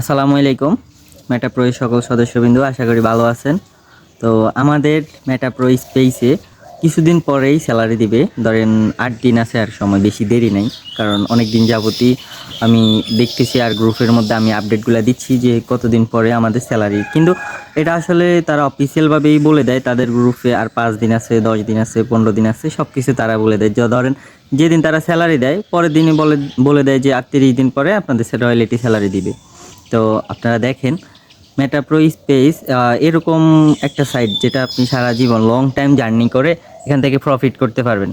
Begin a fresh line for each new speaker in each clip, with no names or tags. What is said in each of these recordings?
আসসালামু আলাইকুম মেটাপ্রোয়ের সকল সদস্যবৃন্দ, আশা করি ভালো আছেন। তো আমাদের মেটাপ্রো স্পেসে কিছুদিন পরেই স্যালারি দিবে। ধরেন আট দিন আছে আর সময় বেশি দেরি নেই, কারণ অনেক দিন যাবতই আমি দেখতেছি আর গ্রুপের মধ্যে আমি আপডেটগুলো দিচ্ছি যে কতদিন পরে আমাদের স্যালারি কিন্তু এটা আসলে তারা অফিসিয়ালভাবেই বলে দেয়, তাদের গ্রুপে আর পাঁচ দিন আছে, দশ দিন আছে, পনেরো দিন আছে সব কিছু তারা বলে দেয়। যে ধরেন যেদিন তারা স্যালারি দেয়, পরের দিনই বলে বলে দেয় যে আর তিরিশ দিন পরে আপনাদের রয়্যালিটি স্যালারি দিবে। তো আপনারা দেখেন মেটাপ্রো স্পেস এরকম একটা সাইট যেটা আপনি সারা জীবন লং টাইম জার্নি করে এখান থেকে প্রফিট করতে পারবেন।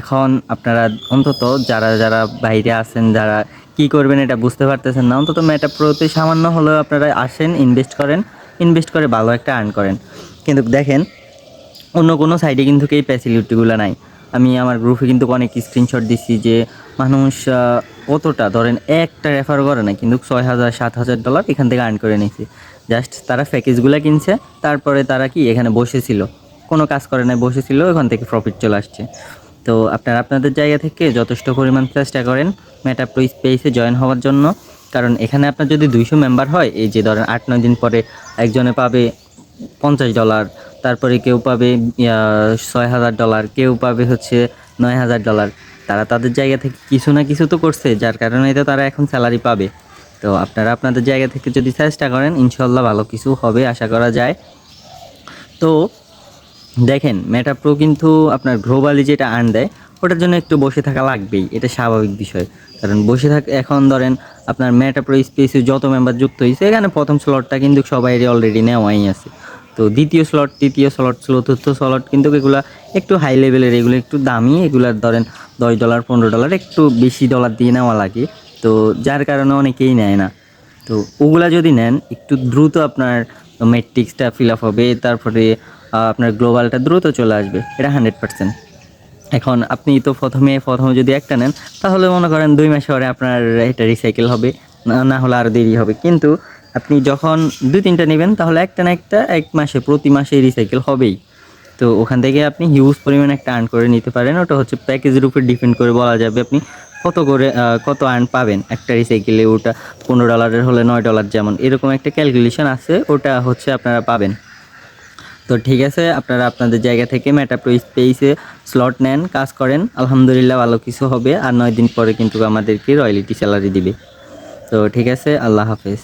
এখন আপনারা অন্তত যারা যারা বাইরে আছেন, যারা কি করবেন এটা বুঝতে পারতেছেন না, অন্তত মেটাপ্রোতে সামান্য হলেও আপনারা আসেন ইনভেস্ট করেন ইনভেস্ট করে ভালো একটা আর্ন করেন। কিন্তু দেখেন, অন্য কোনো সাইডে কিন্তু এই ফ্যাসিলিটিগুলো নাই। আমি আমার গ্রুপে কিন্তু অনেক স্ক্রিনশট দিচ্ছি যে মানুষ কতটা ধরেন একটা রেফার করে না কিন্তু ছয় হাজার, সাত হাজার ডলার এখান থেকে আর্ন করে নিয়েছে। জাস্ট তারা প্যাকেজগুলো কিনছে, তারপরে তারা কি এখানে বসেছিল? কোনো কাজ করে নাই, বসেছিল এখান থেকে প্রফিট চলে আসছে। তো আপনারা আপনাদের জায়গা থেকে যথেষ্ট পরিমাণ চেষ্টা করেন মেটাপ্রো স্পেসে জয়েন হওয়ার জন্য। কারণ এখানে আপনার যদি দুইশো মেম্বার হয়, এই যে ধরেন আট, নয় দিন পরে একজনে পাবে পঞ্চাশ ডলার তারপরে কেউ পাবে ছয় হাজার ডলার কেউ পাবে হচ্ছে নয় হাজার ডলার তারা তাদের জায়গা থেকে কিছু না কিছু তো করছে, যার কারণে তো তারা এখন স্যালারি পাবে। তো আপনারা আপনাদের জায়গা থেকে যদি চেষ্টা করেন ইনশাল্লাহ ভালো কিছু হবে, আশা করা যায়। তো দেখেন মেটা প্রো কিন্তু আপনার গ্লোবালি যেটা আর্ন দেয়, ওটার জন্য একটু বসে থাকা লাগবেই, এটা স্বাভাবিক বিষয়। কারণ বসে থাক, এখন ধরেন আপনার মেটা প্রো স্পেসে যত মেম্বার যুক্ত হয়েছে, এখানে প্রথম স্লটটা কিন্তু সবাই অলরেডি নেওয়াই আছে। তো দ্বিতীয় স্লট তৃতীয় স্লট চতুর্থ স্লট কিন্তু এগুলা একটু হাই লেভেলের এগুলো একটু দামি, এগুলার ধরেন দশ ডলার পনেরো ডলার একটু বেশি ডলার দিয়ে নেওয়া লাগে। তো যার কারণে অনেকেই নেয় না। তো ওগুলা যদি নেন, একটু দ্রুত আপনার মেট্রিক্সটা ফিল আপ হবে, তারপরে আপনার গ্লোবালটা দ্রুত চলে আসবে। এটা হান্ড্রেড পার্সেন্ট এখন আপনি তো প্রথমে প্রথমে যদি একটা নেন, তাহলে মনে করেন দুই মাস পরে আপনার এটা রিসাইকেল হবে, না না হলে আরও দেরি হবে। কিন্তু আপনি যখন দু তিনটা নেবেন, তাহলে একটা না একটা এক মাসে, প্রতি মাসে রিসাইকেল হবেই। তো ওখান থেকে আপনি হিউজ পরিমাণে একটা আর্ন করে নিতে পারেন। ওটা হচ্ছে প্যাকেজের উপর ডিপেন্ড করে বলা যাবে আপনি কত করে কত আর্ন পাবেন। একটা রিসাইকেলে ওটা পনেরো ডলারের হলে নয় ডলার যেমন। এরকম একটা ক্যালকুলেশন আছে, ওটা হচ্ছে আপনারা পাবেন। তো ঠিক আছে, আপনারা আপনাদের জায়গা থেকে মেটাপ্রো স্পেসে স্লট নেন, কাজ করেন। আলহামদুলিল্লাহ ভালো কিছু হবে। আর নয় দিন পরে কিন্তু আমাদেরকে রয়্যালিটি স্যালারি দিবে। তো ঠিক আছে, আল্লাহ হাফেজ।